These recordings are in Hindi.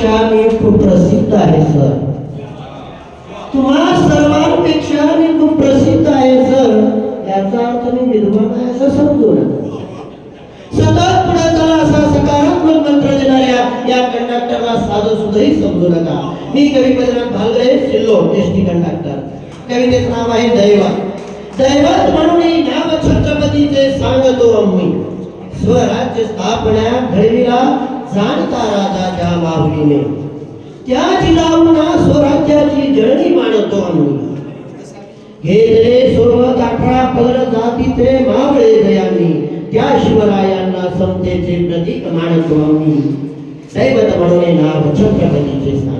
पेक्षा मी खूप प्रसिद्ध आहे सर तुम्हा सर्वांपेक्षा मी खूप प्रसिद्ध आहे सर याचा अर्थ मी निर्माण आहे असं समजू नका. सतत पुढे चला असा सकारात्मक मंत्र देणाऱ्या या कंडक्टरला साधं सुद्धाही समजू नका. मी कवी बद्रीनाथ भालगरे सिल्लोड एसटी कंडक्टर. कवितेचं नाव आहे दैवत. दैवत म्हणून ही छत्रपतीचे सांगतो आम्ही. स्वराज्य स्थापना घडविला जाणता राजाच्या माहुलीने त्या जिजाऊंना स्वराज्याची जळणी मानतो आम्ही घेतले सोबत अठरा जाती जातीचे मावळे दयानी त्या शिवरायांना समतेचे प्रतीक सही बता दैवत ने ना बच्चों का सांगतो अन्यायाविरुद्ध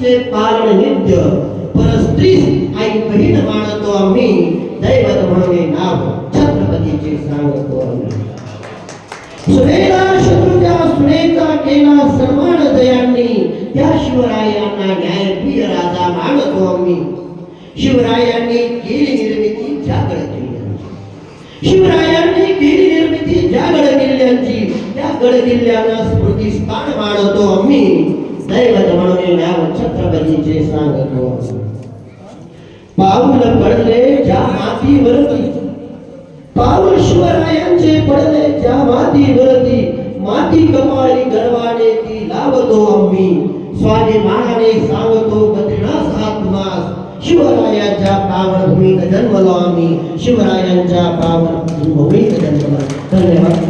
धर्मनीतीचे पालन नित्य। परस्त्री आई बहीण मानतो आम्ही, दैवत म्हणून हे नाव छत्रपतीचे सांगतो आम्ही। सुनेला शत्रूच्या सुनेचा केला सन्मान दयांनी त्या शिवरायांना न्यायप्रिय राजा मानतो आम्ही। शिवरायांनी केली निर्मिती जागड किल्ल्यांची। शिवरायांनी केली निर्मिती जागड किल्ल्यांची, त्या गड किल्ल्यांना स्मृतीस्थान मानतो आम्ही। दैवत म्हणून हे नाव छत्रपतीचे सांगतो पाऊल पडले ज्या मातीवरती पाऊल शिवरायांचे पडले ज्या मातीवरती माती कपाळी गर्वाने ती लावतो आम्ही। स्वाभिमानाने सांगतो, बद्रीनाथ हातमास, शिवरायांच्या पावन भूमीत जन्मलो आम्ही। शिवरायांच्या पावन भूमीत जन्मलो। धन्यवाद.